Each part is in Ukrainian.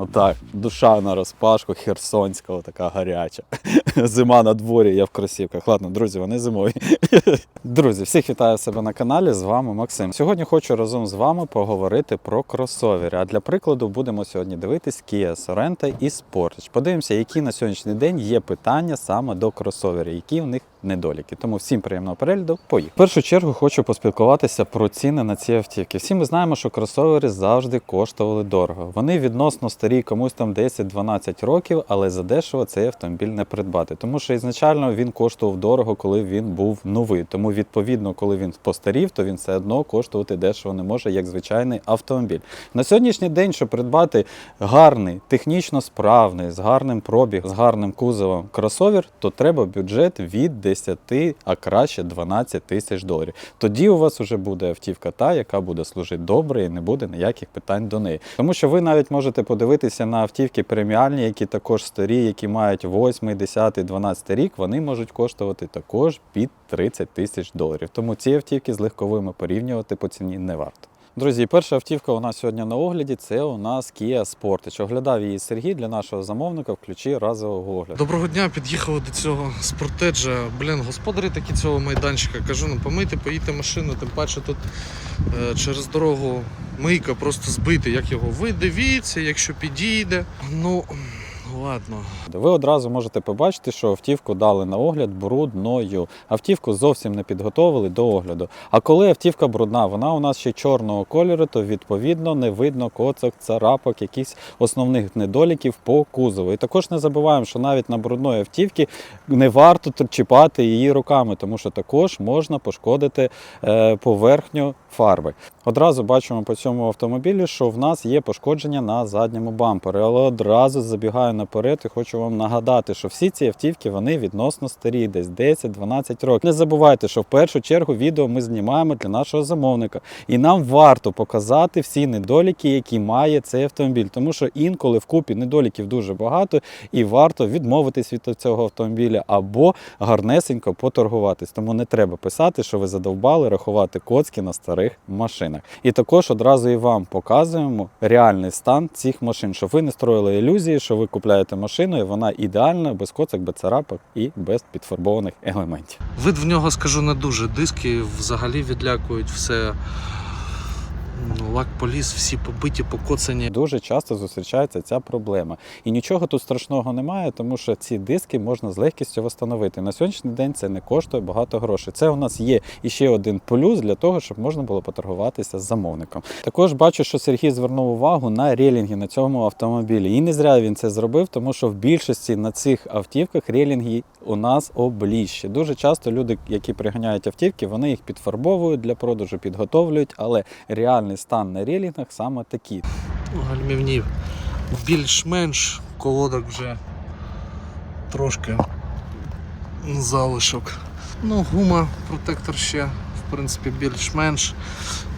Отак, душа на розпашку, херсонська, така гаряча. Зима на дворі, я в кросівках. Ладно, друзі, вони зимові. Друзі, всіх вітаю себе на каналі. З вами Максим. Сьогодні хочу разом з вами поговорити про кросовери. А для прикладу будемо сьогодні дивитись Kia Sorento і Sportage. Подивимося, які на сьогоднішній день є питання саме до кросоверів, які в них недоліки. Тому всім приємного перегляду. Поїхали. В першу чергу хочу поспілкуватися про ціни на ці автівки. Всі ми знаємо, що кросовери завжди коштували дорого. Вони відносно старі, комусь там 10-12 років, але задешево цей автомобіль не придбати. Тому що ізначально він коштував дорого, коли він був новий. Тому відповідно, коли він постарів, то він все одно коштувати дешево не може, як звичайний автомобіль. На сьогоднішній день, щоб придбати гарний, технічно справний, з гарним пробігом, з гарним кузовом кросовер, то треба бюджет від 10, а краще 12 тисяч доларів. Тоді у вас вже буде автівка та, яка буде служити добре і не буде ніяких питань до неї. Тому що ви навіть можете подивитися на автівки преміальні, які також старі, які мають 8, 10, 12 рік, вони можуть коштувати також під 30 тисяч доларів. Тому ці автівки з легковими порівнювати по ціні не варто. Друзі, перша автівка у нас сьогодні на огляді це у нас Kia Sportage. Оглядав її Сергій для нашого замовника в ключі разового огляду. Доброго дня, під'їхали до цього спортеджа. Блін, господарі такі цього майданчика. Кажу, ну помийте, поїдьте машину, тим паче тут е, через дорогу мийка просто збити. Як його? Ви дивіться, якщо підійде. Ну, ладно. Ви одразу можете побачити, що автівку дали на огляд брудною. Автівку зовсім не підготовили до огляду. А коли автівка брудна, вона у нас ще чорного кольору, то відповідно не видно коцок, царапок, якихось основних недоліків по кузову. І також не забуваємо, що навіть на брудної автівки не варто чіпати її руками, тому що також можна пошкодити е, поверхню фарби. Одразу бачимо по цьому автомобілі, що в нас є пошкодження на задньому бампері, але одразу забігаю наперед і хочу вам нагадати, що всі ці автівки вони відносно старі, десь 10-12 років. Не забувайте, що в першу чергу відео ми знімаємо для нашого замовника, і нам варто показати всі недоліки, які має цей автомобіль, тому що інколи в купі недоліків дуже багато, і варто відмовитись від цього автомобіля або гарнесенько поторгуватись. Тому не треба писати, що ви задовбали рахувати коцки на старих машинах. І також одразу і вам показуємо реальний стан цих машин, щоб ви не строїли ілюзії, що ви купляєте машину, і вона ідеальна, без коцок, без царапок і без підфарбованих елементів. Вид в нього скажу не дуже. Диски взагалі відлякують все. Ну, лак поліз, всі побиті, покоцані. Дуже часто зустрічається ця проблема. І нічого тут страшного немає, тому що ці диски можна з легкістю встановити. На сьогоднішній день це не коштує багато грошей. Це у нас є іще один плюс для того, щоб можна було поторгуватися з замовником. Також бачу, що Сергій звернув увагу на релінги на цьому автомобілі. І не зря він це зробив, тому що в більшості на цих автівках релінги у нас обліщі. Дуже часто люди, які приганяють автівки, вони їх підфарбовують для продажу, підготовлюють, але реальний стан на релінгах саме такий. гальмівнів більш-менш колодок вже трошки залишок. Ну, гума, протектор ще, в принципі, більш-менш.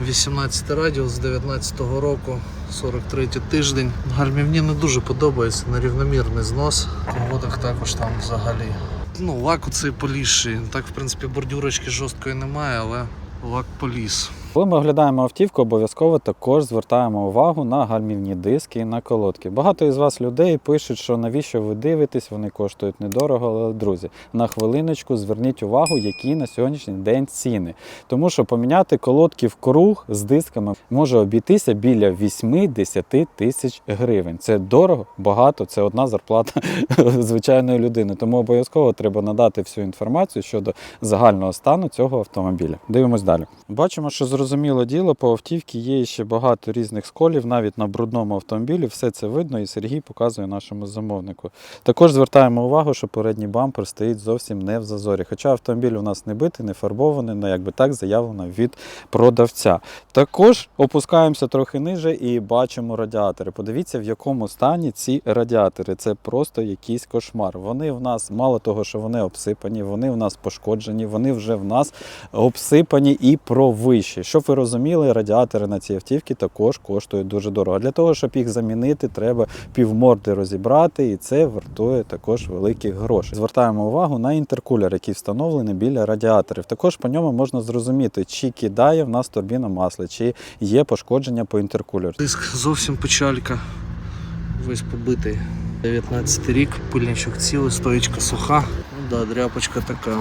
18 радіус з 19 року, 43 тиждень. Гальмівні не дуже подобається, нерівномірний знос. Колодок також там взагалі. Ну, лак оцей полізший. Так, в принципі, бордюрочки жорсткої немає, але лак поліз. Коли ми оглядаємо автівку, обов'язково також звертаємо увагу на гальмівні диски і на колодки. Багато із вас людей пишуть, що навіщо ви дивитесь, вони коштують недорого. Але друзі, на хвилиночку зверніть увагу, які на сьогоднішній день ціни. Тому що поміняти колодки в круг з дисками може обійтися біля 8-10 тисяч гривень. Це дорого, багато, це одна зарплата звичайної людини. Тому обов'язково треба надати всю інформацію щодо загального стану цього автомобіля. Дивимось далі. Бачимо, що зрозуміло діло, по автівці є ще багато різних сколів, навіть на брудному автомобілі. Все це видно, і Сергій показує нашому замовнику. Також звертаємо увагу, що передній бампер стоїть зовсім не в зазорі. Хоча автомобіль у нас не битий, не фарбований, але якби так заявлено від продавця. Також опускаємося трохи ниже і бачимо радіатори. Подивіться, в якому стані ці радіатори. Це просто якийсь кошмар. Вони в нас, мало того, що вони обсипані, вони в нас пошкоджені, вони вже в нас обсипані і провищі. Щоб ви розуміли, радіатори на ці автівки також коштують дуже дорого. Для того, щоб їх замінити, треба півморди розібрати, і це вартує також великих грошей. Звертаємо увагу на інтеркулер, який встановлений біля радіаторів. Також по ньому можна зрозуміти, чи кидає в нас турбіна масла, чи є пошкодження по інтеркулеру. Диск зовсім печалька. весь побитий. 19 рік, пильничок цілий, стоїчка суха. Ну да, дряпочка така.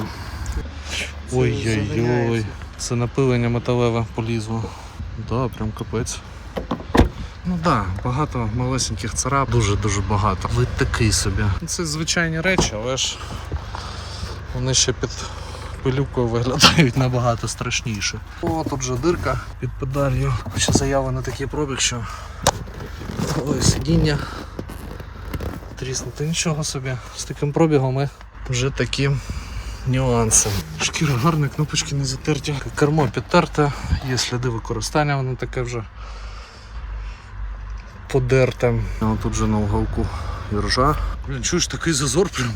Ой-ой-ой. Це напилення металеве полізло. Да, прям капець. Ну так, да, багато малесеньких царап, дуже-дуже багато. Вид такий собі. Це звичайні речі, але ж вони ще під пилюкою виглядають набагато страшніше. О, тут же дирка під педалью. Ще заявлений такий пробіг, що ой, сидіння тріснути. Нічого собі. З таким пробігом і вже такі нюанси. Шкіра гарна, кнопочки не затерті. Кермо підтерте, є сліди використання, воно таке вже подерте. А тут же на уголку іржа. Блін, чуєш такий зазор прям.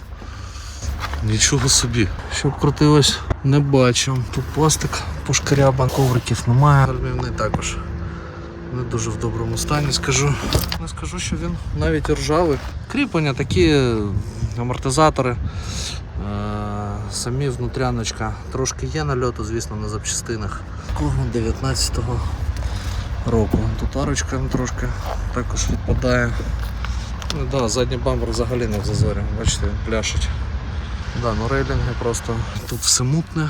Нічого собі. Щоб крутилось, не бачу. Тут пластик пошкарябан, ковриків немає. Гальмівний також не дуже в доброму стані, скажу. Не скажу, що він навіть ржавий. Кріплення такі амортизатори. Самі внутряночка. Трошки є нальоту, звісно, на запчастинах. Кого 19-го року. Тут арочка трошки також відпадає. Ну, да, задній бампер взагалі не в зазорі. Бачите, пляшить. Да, ну рейлінги просто тут все мутне,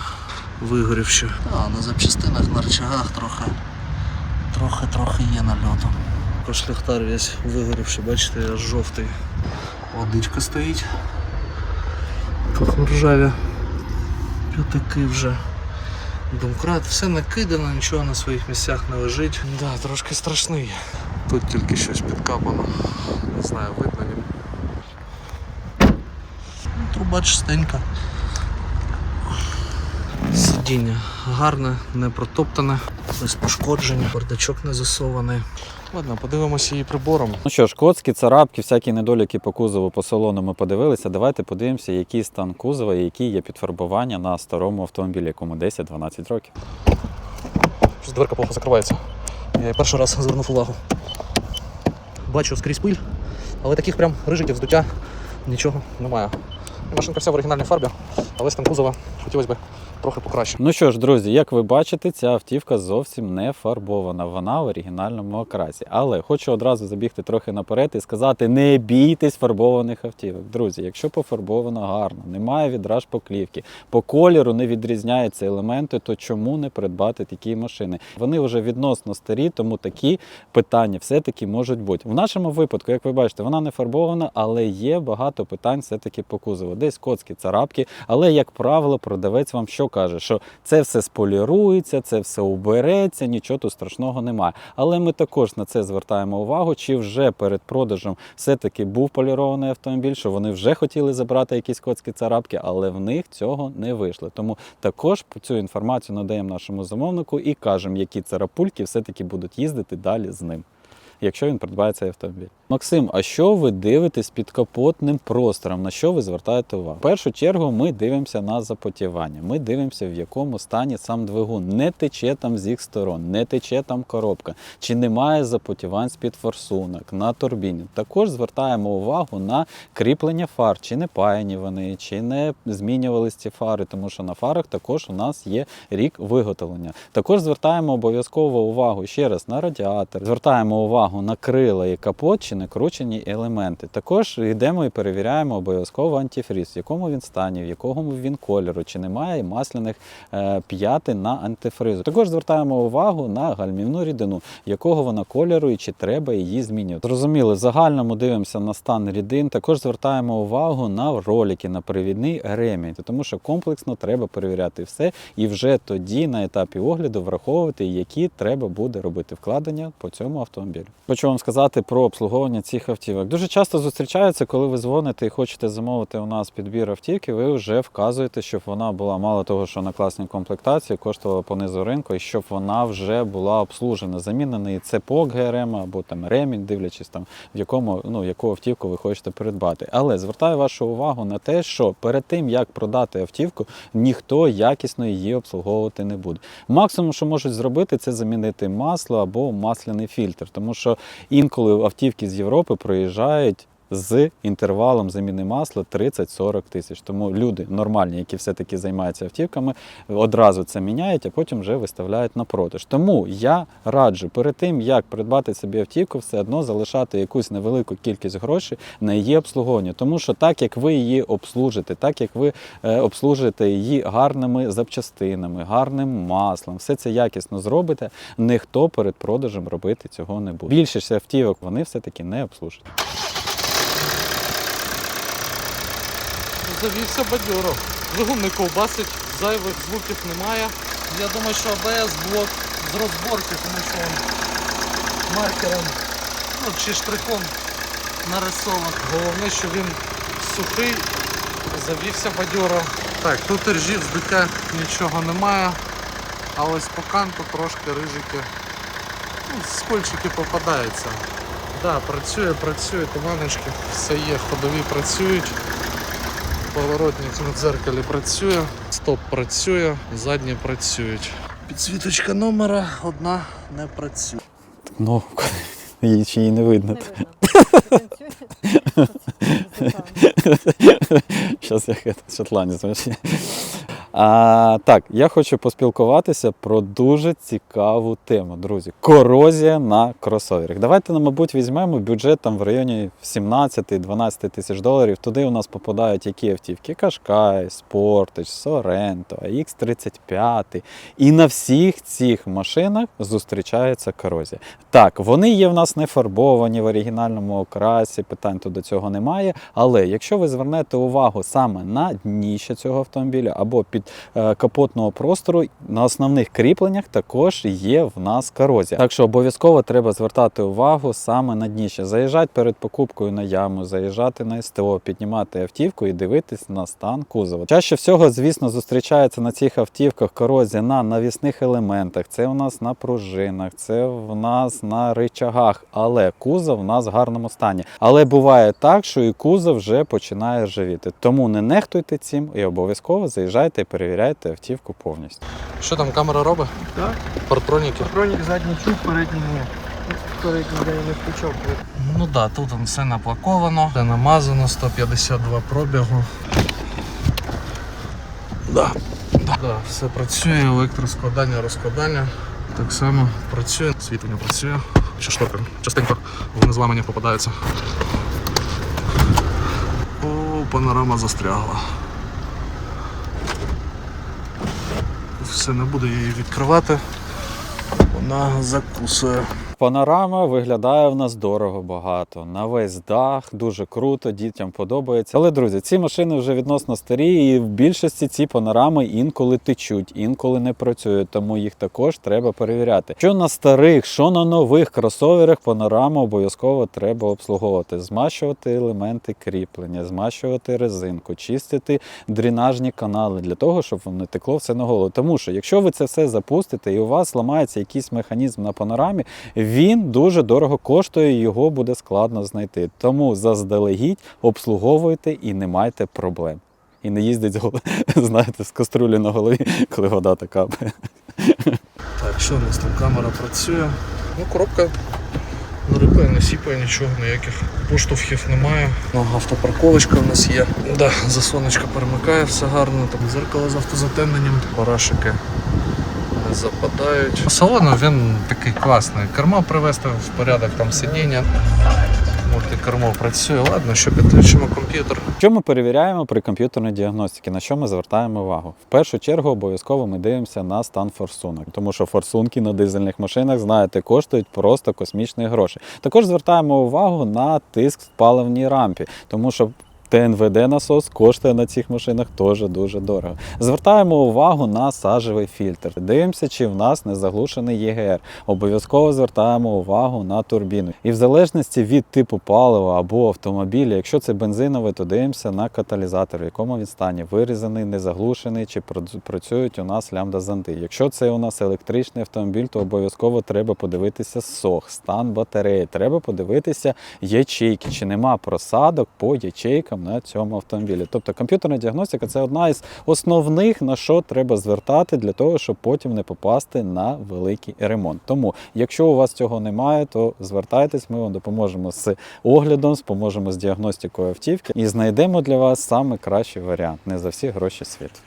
вигорівши. А, на запчастинах, на рычагах трохи, трохи, трохи є нальоту. Також ліхтар весь вигорівши, бачите, аж жовтий. Водичка стоїть. Ржаві. П'ятаки вже. Домкрат, все накидано, нічого на своїх місцях не лежить. Да, трошки страшний. Тут тільки щось підкапано. Не знаю, видно ні. Ну, Труба чистенька. Сидіння гарне, не протоптане, без пошкоджень, бардачок не засований. Ладно, подивимося її прибором. Ну що ж, коцки, царапки, всякі недоліки по кузову, по салону ми подивилися. Давайте подивимося, який стан кузова і які є підфарбування на старому автомобілі, якому 10-12 років. Щось дверка плохо закривається. Я перший раз звернув увагу. Бачу скрізь пиль, але таких прям рижиків, здуття нічого немає. Машинка вся в оригінальній фарбі, але стан кузова хотілося б трохи покраще. Ну що ж, друзі, як ви бачите, ця автівка зовсім не фарбована. Вона в оригінальному окрасі. Але хочу одразу забігти трохи наперед і сказати: не бійтесь фарбованих автівок. Друзі, якщо пофарбовано гарно, немає відраж поклівки, по кольору не відрізняються елементи, то чому не придбати такі машини? Вони вже відносно старі, тому такі питання все-таки можуть бути. В нашому випадку, як ви бачите, вона не фарбована, але є багато питань все-таки по кузову. Десь коцки, царапки, але, як правило, продавець вам що каже, що це все сполірується, це все убереться, нічого тут страшного немає. Але ми також на це звертаємо увагу, чи вже перед продажем все-таки був полірований автомобіль, що вони вже хотіли забрати якісь коцки царапки, але в них цього не вийшло. Тому також цю інформацію надаємо нашому замовнику і кажемо, які царапульки все-таки будуть їздити далі з ним. Якщо він придбає цей автомобіль. Максим, а що ви дивитесь під капотним простором? На що ви звертаєте увагу? В першу чергу ми дивимося на запотівання. Ми дивимося, в якому стані сам двигун. Не тече там з їх сторон, не тече там коробка, чи немає запотівань з-під форсунок на турбіні. Також звертаємо увагу на кріплення фар, чи не паяні вони, чи не змінювались ці фари, тому що на фарах також у нас є рік виготовлення. Також звертаємо обов'язково увагу ще раз на радіатор, звертаємо увагу на крила і капот, чи накручені елементи. Також йдемо і перевіряємо обов'язково антифріз, в якому він стані, в якому він кольору, чи немає масляних е, п'ятин на антифризу. Також звертаємо увагу на гальмівну рідину, якого вона кольору і чи треба її змінювати. Зрозуміло, загальному дивимося на стан рідин. Також звертаємо увагу на ролики, на привідний ремінь, тому що комплексно треба перевіряти все і вже тоді на етапі огляду враховувати, які треба буде робити вкладення по цьому автомобілю. Хочу вам сказати про обслуговування цих автівок. Дуже часто зустрічається, коли ви дзвоните і хочете замовити у нас підбір автівки, ви вже вказуєте, щоб вона була мало того, що на класній комплектації коштувала понизу ринку, і щоб вона вже була обслужена, замінений цепок ГРМ або там ремінь, дивлячись там в якому ну яку автівку ви хочете придбати. Але звертаю вашу увагу на те, що перед тим як продати автівку, ніхто якісно її обслуговувати не буде. Максимум, що можуть зробити, це замінити масло або масляний фільтр, тому що інколи автівки з Європи проїжджають з інтервалом заміни масла 30-40 тисяч. Тому люди нормальні, які все-таки займаються автівками, одразу це міняють, а потім вже виставляють на продаж. Тому я раджу перед тим, як придбати собі автівку, все одно залишати якусь невелику кількість грошей на її обслуговування. Тому що так як ви її обслужите, так як ви е, обслужите її гарними запчастинами, гарним маслом, все це якісно зробите, ніхто перед продажем робити цього не буде. Більшість автівок вони все-таки не обслужать. Завівся бадьоро. Двигун не ковбасить, зайвих звуків немає. Я думаю, що АБС блок з розборки, тому що він маркером ну, чи штрихом нарисований. Головне, що він сухий, завівся бадьоро. Так, тут ржів з ДК нічого немає. А ось по канту трошки рижики. Ну, скольчики попадаються. Да, працює, працює, туманочки, все є, ходові працюють. Поворотник на дзеркалі працює, стоп працює, задні працюють. Підсвіточка номера одна не працює. Кнопку. Її чи її не видно. Не видно. Зараз я шотландець. А, так, я хочу поспілкуватися про дуже цікаву тему, друзі. Корозія на кросоверах. Давайте, ну, мабуть, візьмемо бюджет там в районі 17-12 тисяч доларів. Туди у нас попадають які автівки? Кашкай, Спортич, Соренто, X35. І на всіх цих машинах зустрічається корозія. Так, вони є в нас не фарбовані в оригінальному окрасі, питань тут до цього немає. Але якщо ви звернете увагу саме на дніще цього автомобіля або під е, капотного простору, на основних кріпленнях також є в нас корозія. Так що обов'язково треба звертати увагу саме на дніще. Заїжджати перед покупкою на яму, заїжджати на СТО, піднімати автівку і дивитись на стан кузова. Чаще всього, звісно, зустрічається на цих автівках корозія на навісних елементах. Це у нас на пружинах, це в нас на ричагах. Але кузов у нас в гарному стані. Але буває так, що і кузов вже починає ржавіти. Тому не нехтуйте цим і обов'язково заїжджайте перевіряйте автівку повністю. Що там камера робить? Так. Партроніки. Хронік задній чув, передній ні. Передній я не включав. Ну так, да, тут там все наплаковано, все намазано, 152 пробігу. Да. Да. Да, все працює, електроскладання, розкладання. Так само працює, світлення працює. Ще шторка. Частенько вони зламані попадаються. О, панорама застрягла. Все, не буду її відкривати. Вона закусує. Панорама виглядає в нас дорого багато. На весь дах, дуже круто, дітям подобається. Але, друзі, ці машини вже відносно старі, і в більшості ці панорами інколи течуть, інколи не працюють, тому їх також треба перевіряти. Що на старих, що на нових кросоверах панораму обов'язково треба обслуговувати, змащувати елементи кріплення, змащувати резинку, чистити дренажні канали для того, щоб не текло все на голову. Тому що якщо ви це все запустите і у вас ламається якийсь механізм на панорамі, він дуже дорого коштує, його буде складно знайти. Тому заздалегідь обслуговуйте і не майте проблем. І не їздить з знаєте, з каструлі на голові, коли вода така. Так, що у нас там камера працює? Ну, коробка не рипає, не сіпає, нічого, ніяких поштовхів немає. Ну, автопарковочка у нас є. Да, засоночка перемикає, все гарно. Там зеркало з автозатемненням, барашики не западають. Салон він такий класний. Кермо привести в порядок, там сидіння. Мультикермо працює. Ладно, що підключимо комп'ютер. Що ми перевіряємо при комп'ютерній діагностиці? На що ми звертаємо увагу? В першу чергу обов'язково ми дивимося на стан форсунок, тому що форсунки на дизельних машинах, знаєте, коштують просто космічні гроші. Також звертаємо увагу на тиск в паливній рампі, тому що ТНВД насос коштує на цих машинах теж дуже дорого. Звертаємо увагу на сажевий фільтр. Дивимося, чи в нас не заглушений ЄГР. Обов'язково звертаємо увагу на турбіну. І в залежності від типу палива або автомобіля, якщо це бензиновий, то дивимося на каталізатор, в якому він стані вирізаний, не заглушений, чи працюють у нас лямбда-зонди. Якщо це у нас електричний автомобіль, то обов'язково треба подивитися сох, стан батареї. Треба подивитися ячейки, чи нема просадок по ячейкам на цьому автомобілі. Тобто комп'ютерна діагностика це одна із основних, на що треба звертати для того, щоб потім не попасти на великий ремонт. Тому, якщо у вас цього немає, то звертайтесь, ми вам допоможемо з оглядом, допоможемо з діагностикою автівки і знайдемо для вас саме кращий варіант не за всі гроші світу.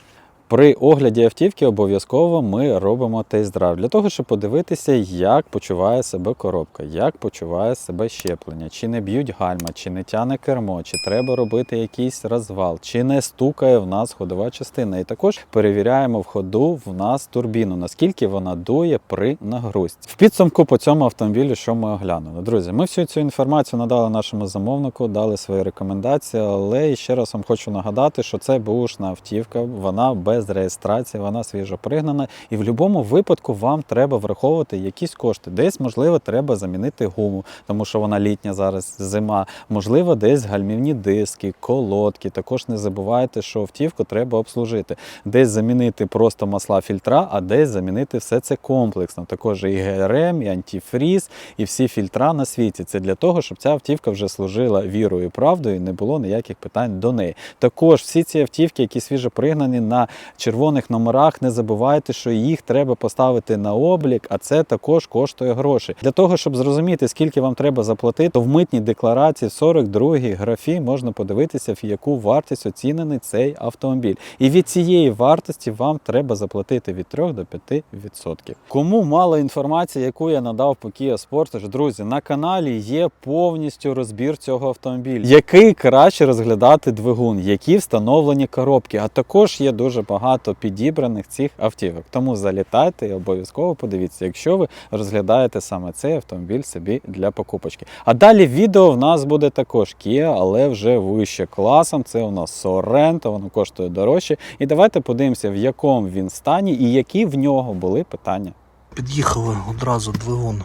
При огляді автівки обов'язково ми робимо тест-драйв для того, щоб подивитися, як почуває себе коробка, як почуває себе щеплення, чи не б'ють гальма, чи не тяне кермо, чи треба робити якийсь розвал, чи не стукає в нас ходова частина. І також перевіряємо в ходу в нас турбіну, наскільки вона дує при нагрузці. В підсумку по цьому автомобілю, що ми оглянули. Друзі, ми всю цю інформацію надали нашому замовнику, дали свої рекомендації, але ще раз вам хочу нагадати, що це бушна автівка, вона без реєстрації, вона свіжо пригнана, і в будь-якому випадку вам треба враховувати якісь кошти. Десь, можливо, треба замінити гуму, тому що вона літня зараз зима. Можливо, десь гальмівні диски, колодки. Також не забувайте, що автівку треба обслужити. Десь замінити просто масла фільтра, а десь замінити все це комплексно. Також і ГРМ, і антифріз, і всі фільтра на світі. Це для того, щоб ця автівка вже служила вірою і правдою, і не було ніяких питань до неї. Також всі ці автівки, які свіжо пригнані на червоних номерах, не забувайте, що їх треба поставити на облік, а це також коштує гроші. Для того, щоб зрозуміти, скільки вам треба заплатити, то в митній декларації в 42 графі можна подивитися, в яку вартість оцінений цей автомобіль. І від цієї вартості вам треба заплатити від 3 до 5%. Кому мало інформації, яку я надав по Kia Sportage, друзі, на каналі є повністю розбір цього автомобіля, який краще розглядати двигун, які встановлені коробки. А також є дуже багато підібраних цих автівок. Тому залітайте і обов'язково подивіться, якщо ви розглядаєте саме цей автомобіль собі для покупочки. А далі відео в нас буде також Kia, але вже вище класом. Це у нас Sorento, воно коштує дорожче. І давайте подивимося, в якому він стані і які в нього були питання. Під'їхали одразу двигун.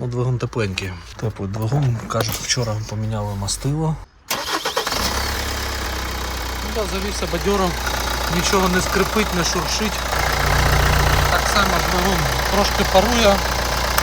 Ну, двигун тепленький. Теплий двигун. Кажуть, вчора поміняли мастило. Ну, да, завівся бадьором, нічого не скрипить, не шуршить. Так само двигун трошки парує,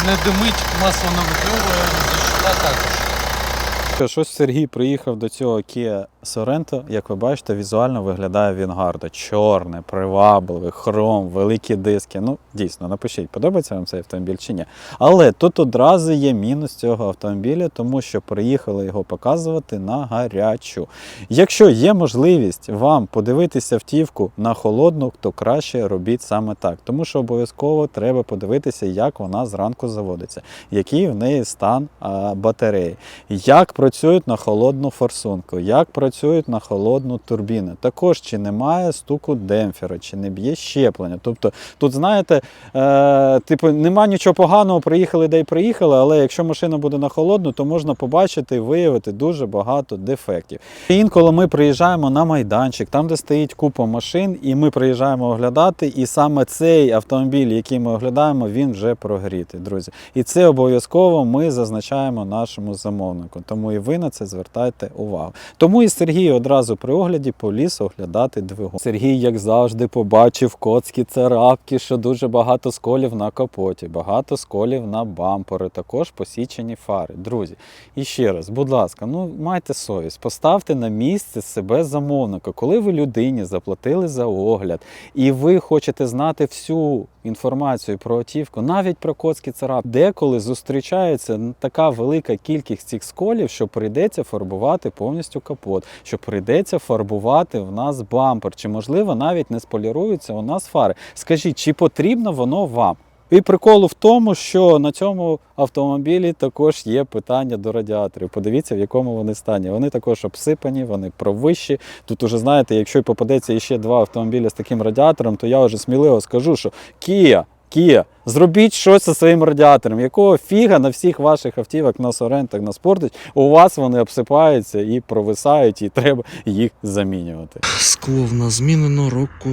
не димить, масло не випльовує, защита також. Щось Сергій приїхав до цього Kia Sorento. Як ви бачите, візуально виглядає він гарно. Чорне, привабливий, хром, великі диски. Ну, дійсно, напишіть, подобається вам цей автомобіль чи ні. Але тут одразу є мінус цього автомобіля, тому що приїхали його показувати на гарячу. Якщо є можливість вам подивитися автівку на холодну, то краще робіть саме так. Тому що обов'язково треба подивитися, як вона зранку заводиться, який в неї стан батареї, як працюють на холодну форсунку, як працюють на холодну турбіну. Також чи немає стуку демпфера, чи не б'є щеплення. Тобто тут, знаєте, е, типу, нема нічого поганого, приїхали де й приїхали, але якщо машина буде на холодну, то можна побачити і виявити дуже багато дефектів. Інколи ми приїжджаємо на майданчик, там, де стоїть купа машин, і ми приїжджаємо оглядати, і саме цей автомобіль, який ми оглядаємо, він вже прогрітий, друзі. І це обов'язково ми зазначаємо нашому замовнику. Тому і ви на це звертайте увагу. Тому і Сергій одразу при огляді поліз оглядати двигун. Сергій, як завжди, побачив коцкі царапки, що дуже багато сколів на капоті, багато сколів на бампери, також посічені фари. Друзі, і ще раз, будь ласка, ну майте совість, поставте на місце себе замовника, коли ви людині заплатили за огляд, і ви хочете знати всю інформацію про отівку, навіть про коцкі царап, Деколи зустрічається така велика кількість цих сколів, що прийдеться фарбувати повністю капот, що прийдеться фарбувати в нас бампер, чи можливо навіть не споліруються у нас фари. Скажіть, чи потрібно воно вам? І прикол в тому, що на цьому автомобілі також є питання до радіаторів. Подивіться, в якому вони стані. Вони також обсипані, вони провищі. Тут уже знаєте, якщо й попадеться іще два автомобілі з таким радіатором, то я вже сміливо скажу, що Kia, Kia, зробіть щось зі своїм радіатором. Якого фіга на всіх ваших автівок на Сорентах, на Спортич, у вас вони обсипаються і провисають, і треба їх замінювати. Скло в нас змінено, року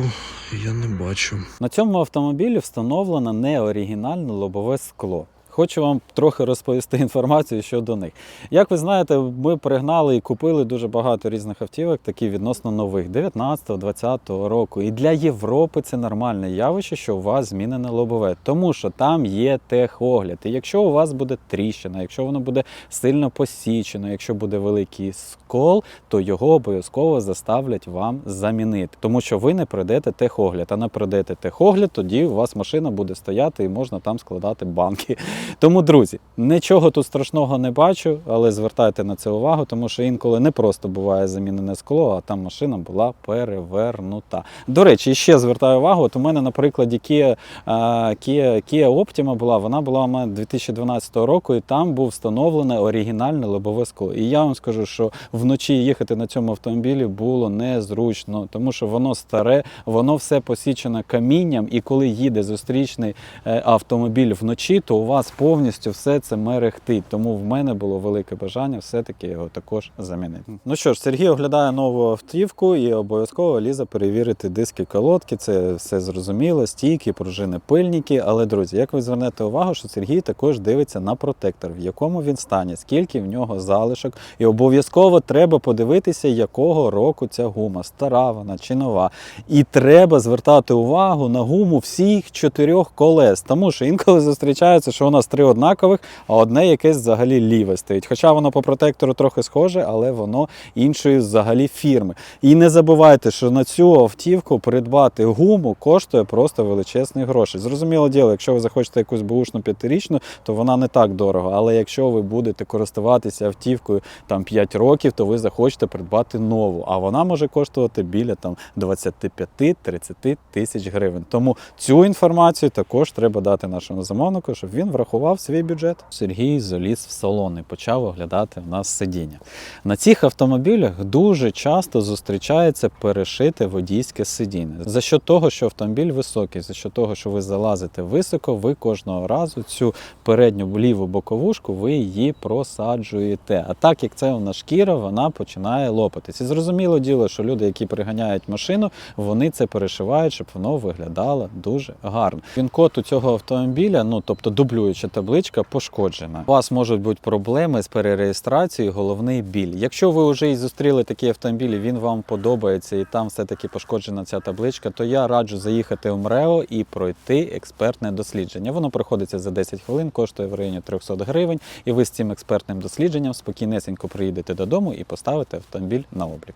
я не бачу. На цьому автомобілі встановлено неоригінальне лобове скло. Хочу вам трохи розповісти інформацію щодо них. Як ви знаєте, ми пригнали і купили дуже багато різних автівок, такі відносно нових 19-20 року. І для Європи це нормальне явище, що у вас змінене лобове, тому що там є техогляд. І якщо у вас буде тріщина, якщо воно буде сильно посічено, якщо буде великий скол, то його обов'язково заставлять вам замінити, тому що ви не пройдете техогляд. А не пройдете техогляд, тоді у вас машина буде стояти і можна там складати банки. Тому, друзі, нічого тут страшного не бачу, але звертайте на це увагу, тому що інколи не просто буває замінене скло, а там машина була перевернута. До речі, ще звертаю увагу. От у мене на прикладі Kia, Kia, Kia Optima була, вона була у мене 2012 року, і там був встановлене оригінальне лобове скло. І я вам скажу, що вночі їхати на цьому автомобілі було незручно, тому що воно старе, воно все посічене камінням, і коли їде зустрічний е, автомобіль вночі, то у вас повністю все це мерехтить. Тому в мене було велике бажання все-таки його також замінити. Ну що ж, Сергій оглядає нову автівку і обов'язково лізе перевірити диски колодки. Це все зрозуміло, стійки, пружини, пильники. Але друзі, як ви звернете увагу, що Сергій також дивиться на протектор, в якому він стані, скільки в нього залишок, і обов'язково треба подивитися, якого року ця гума, стара вона чи нова. І треба звертати увагу на гуму всіх чотирьох колес, тому що інколи зустрічається, що у нас три однакових, а одне якесь взагалі ліве стоїть. Хоча воно по протектору трохи схоже, але воно іншої взагалі фірми. І не забувайте, що на цю автівку придбати гуму коштує просто величезні гроші. Зрозуміло діло, якщо ви захочете якусь бушну п'ятирічну, то вона не так дорого. Але якщо ви будете користуватися автівкою там 5 років, то ви захочете придбати нову. А вона може коштувати біля там 25-30 тисяч гривень. Тому цю інформацію також треба дати нашому замовнику, щоб він врахував свій бюджет. Сергій заліз в салон і почав оглядати в нас сидіння. На цих автомобілях дуже часто зустрічається перешите водійське сидіння. За що того, що автомобіль високий, за що того, що ви залазите високо, ви кожного разу цю передню ліву боковушку ви її просаджуєте. А так як це нас шкіра, вона починає лопатись. І зрозуміло діло, що люди, які приганяють машину, вони це перешивають, щоб воно виглядало дуже гарно. Він-код у цього автомобіля, ну тобто дублююча табличка, пошкоджена. У вас можуть бути проблеми з перереєстрацією, головний біль. Якщо ви вже і зустріли такі автомобілі, він вам подобається і там все-таки пошкоджена ця табличка, то я раджу заїхати в МРЕО і пройти експертне дослідження. Воно проходиться за 10 хвилин, коштує в районі 300 гривень, і ви з цим експертним дослідженням спокійнесенько приїдете додому і поставите автомобіль на облік.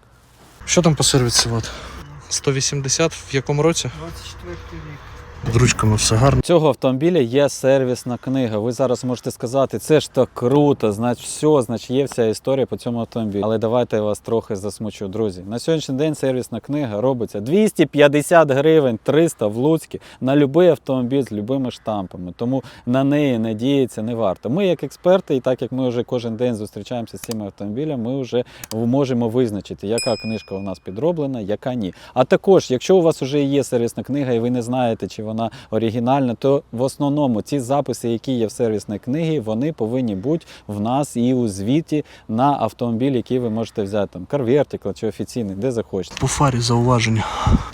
Що там по сервісу? От? 180 в якому році? 24 рік. З ручками все гарно. Цього автомобіля є сервісна книга. Ви зараз можете сказати, це ж так круто, значить все, значить є вся історія по цьому автомобілю. Але давайте я вас трохи засмучу, друзі. На сьогоднішній день сервісна книга робиться 250 гривень, 300 в Луцькі на будь-який автомобіль з любими штампами. Тому на неї надіятися не варто. Ми, як експерти, і так як ми вже кожен день зустрічаємося з цими автомобілями, ми вже можемо визначити, яка книжка у нас підроблена, яка ні. А також, якщо у вас вже є сервісна книга, і ви не знаєте, чи оригінальна, то в основному ці записи, які є в сервісній книгі, вони повинні бути в нас і у звіті на автомобіль, який ви можете взяти там Carvertical чи офіційний, де захочете. По фарі зауваження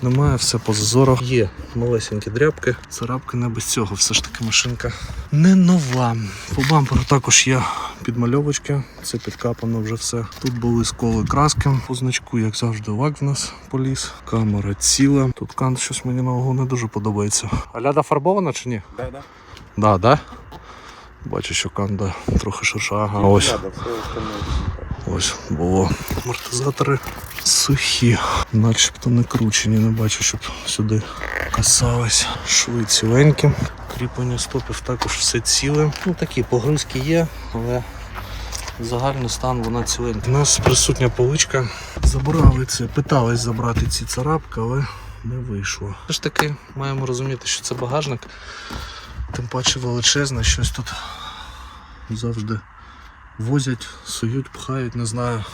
немає, все по зазорах. Є малесенькі дряпки, царапки не без цього. Все ж таки машинка не нова. По бамперу також є підмальовочки, це підкапано вже все. Тут були сколи краски. По значку, як завжди, лак в нас поліз. Камера ціла. Тут кант щось мені на вагу не дуже подобається. А ляда фарбована чи ні? Да, да. Да, да? Бачу, що канда трохи ширша. Ага, ось. Ось було. Амортизатори сухі, начебто не кручені, не бачу, щоб сюди касались. Шви ціленькі. Кріплення стопів також все ціле. Ну такі погрузки є, але загальний стан вона ціленька. У нас присутня поличка. Забрали це, питались забрати ці царапки, але не вийшло. Все ж таки маємо розуміти, що це багажник. Тим паче величезне, щось тут завжди возять, сують, пхають, не знаю.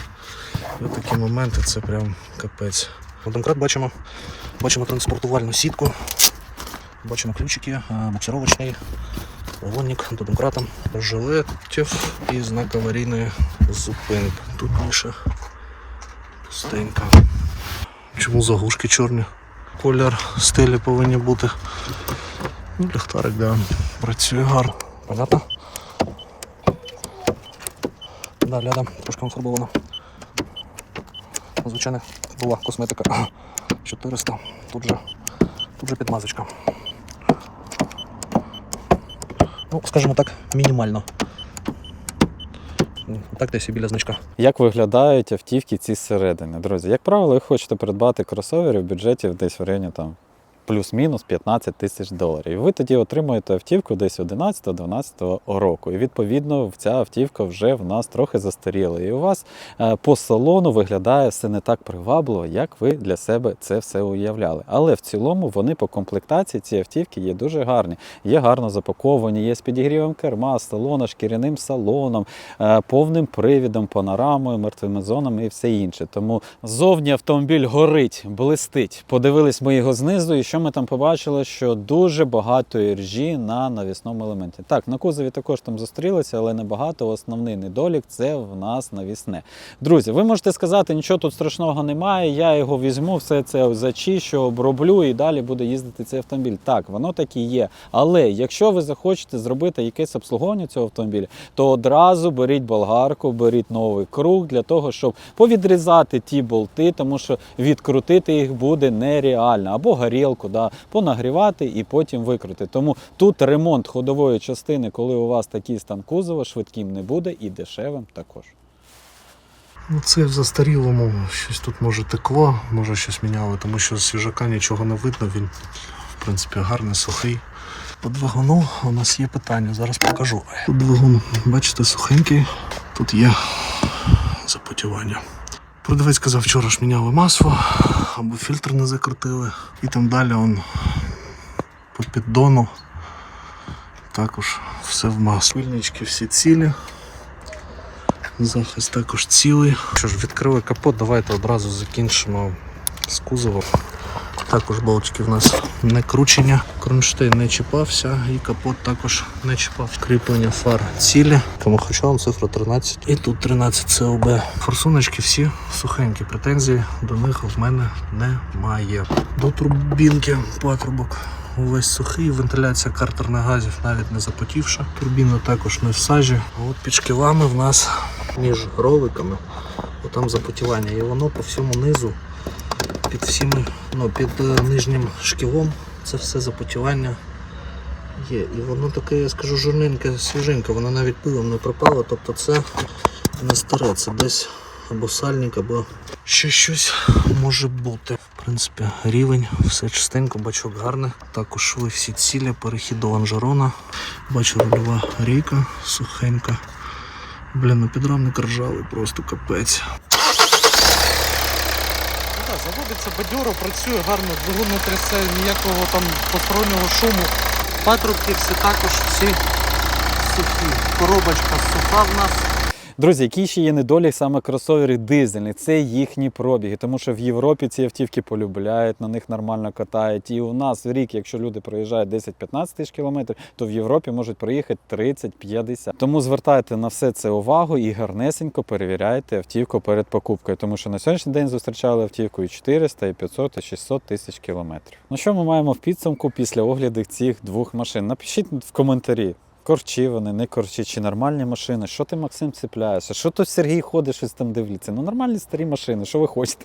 І такі моменти це прям капець. Домкрат бачимо, бачимо транспортувальну сітку, бачимо ключики, е, буксировочний вагонник до домкрата, жилетів і знак аварійної зупинки. Тут ніша пустенька. Чому заглушки чорні? Колір стилі повинні бути. Ну, ліхтарик, да, працює гарно. Понятно? Да, ляда, трошки фарбована. Звичайно, була косметика 400, тут же, тут же підмазочка. Ну, скажімо так, мінімально. Так десь біля значка. Як виглядають автівки ці зсередини? Друзі, як правило, ви хочете придбати кросовери в бюджеті десь в районі там. Плюс-мінус 15 тисяч доларів. Ви тоді отримуєте автівку десь 11-12 року. І відповідно ця автівка вже в нас трохи застаріла. І у вас е, по салону виглядає все не так привабливо, як ви для себе це все уявляли. Але в цілому вони по комплектації ці автівки є дуже гарні. Є гарно запаковані, є з підігрівом керма, салона, шкіряним салоном, е, повним привідом, панорамою, мертвими зонами і все інше. Тому зовні автомобіль горить, блистить. Подивились ми його знизу, і що ми там побачили, що дуже багато іржі на навісному елементі. Так, на кузові також там зустрілися, але небагато. Основний недолік це в нас навісне. Друзі, ви можете сказати, нічого тут страшного немає. Я його візьму, все це зачищу, оброблю і далі буде їздити цей автомобіль. Так, воно так і є. Але якщо ви захочете зробити якесь обслуговування цього автомобіля, то одразу беріть болгарку, беріть новий круг для того, щоб повідрізати ті болти, тому що відкрутити їх буде нереально. Або горілку, да, понагрівати і потім викрути. Тому тут ремонт ходової частини, коли у вас такий стан кузова, швидким не буде і дешевим також. Ну, це в застарілому щось тут може текло, може щось міняли, тому що з свіжака нічого не видно, він в принципі гарний, сухий. По двигуну у нас є питання, зараз покажу. Тут двигун, бачите, сухенький, тут є запотівання. Продавець казав, вчора ж міняли масло, або фільтр не закрутили. І там далі он по піддону також все в масло. Пильнички всі цілі. Захист також цілий. Що ж, відкрили капот, давайте одразу закінчимо з кузовом. Також болтики в нас не кручені, кронштейн не чіпався і капот також не чіпав. Кріплення фар цілі. Вам цифра 13. І тут 13 ЦОБ. Форсуночки всі сухенькі. Претензій до них в мене немає. До турбінки патрубок. Увесь сухий, вентиляція картерних газів навіть не запотівша. Турбіна також не в сажі. А от під шківами в нас між роликами, там запотівання. І воно по всьому низу, під всіми, ну, під е, нижнім шківом, це все запотівання є. І воно таке, я скажу, жирненьке, свіженьке, воно навіть пилом не пропало. Тобто це не старе, це десь або сальник, або ще щось може бути. В принципі, рівень, все чистенько, бачок гарний. Також шви всі цілі, перехід до лонжерона. Бачу рульова рейка сухенька. Блін, ну підрамник ржавий, просто капець. Ну бадьоро, працює гарно, двигун не трясе, ніякого там постороннього шуму. Патрубки всі також всі сухі. Коробочка суха в нас. Друзі, який ще є недолік саме кросовери дизельні, це їхні пробіги, тому що в Європі ці автівки полюбляють, на них нормально катають. І у нас в рік, якщо люди проїжджають 10-15 тисяч кілометрів, то в Європі можуть проїхати 30-50. Тому звертайте на все це увагу і гарнесенько перевіряйте автівку перед покупкою, тому що на сьогоднішній день зустрічали автівку і 400, і 500, і 600 тисяч кілометрів. Ну що ми маємо в підсумку після огляду цих двох машин? Напишіть в коментарі. Корчі вони, не корчі, чи нормальні машини. Що ти, Максим, цепляєшся? Що тут Сергій ходить, щось там дивиться? Ну нормальні старі машини, що ви хочете?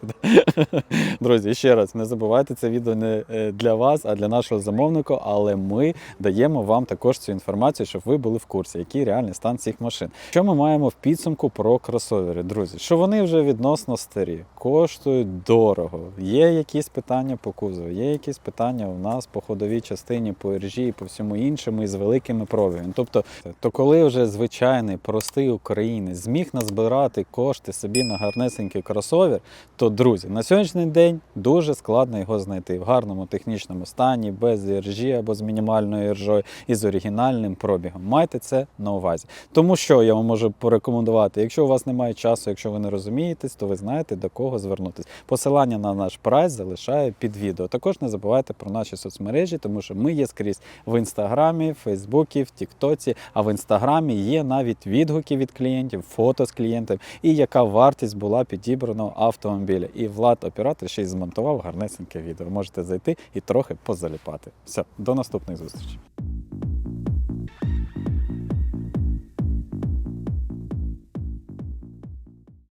Друзі, ще раз не забувайте, це відео не е, для вас, а для нашого замовника. Але ми даємо вам також цю інформацію, щоб ви були в курсі, який реальний стан цих машин. Що ми маємо в підсумку про кросовери, друзі? Що вони вже відносно старі, коштують дорого. Є якісь питання по кузову, є якісь питання у нас по ходовій частині, по іржі і по всьому іншому із великими пробігами. Тобто, то коли вже звичайний простий українець зміг назбирати кошти собі на гарнесенький кросовер, то друзі, на сьогоднішній день дуже складно його знайти в гарному технічному стані, без іржі або з мінімальною іржою і з оригінальним пробігом. Майте це на увазі. Тому що я вам можу порекомендувати, якщо у вас немає часу, якщо ви не розумієтесь, то ви знаєте до кого звернутися. Посилання на наш прайс залишаю під відео. Також не забувайте про наші соцмережі, тому що ми є скрізь в інстаграмі, Фейсбуці, в Тіктоці, а в інстаграмі є навіть відгуки від клієнтів, фото з клієнтів і яка вартість була підібраного автомобіля. І Влад, оператор, ще й змонтував гарнесеньке відео. Можете зайти і трохи позаліпати. Все, до наступних зустрічей.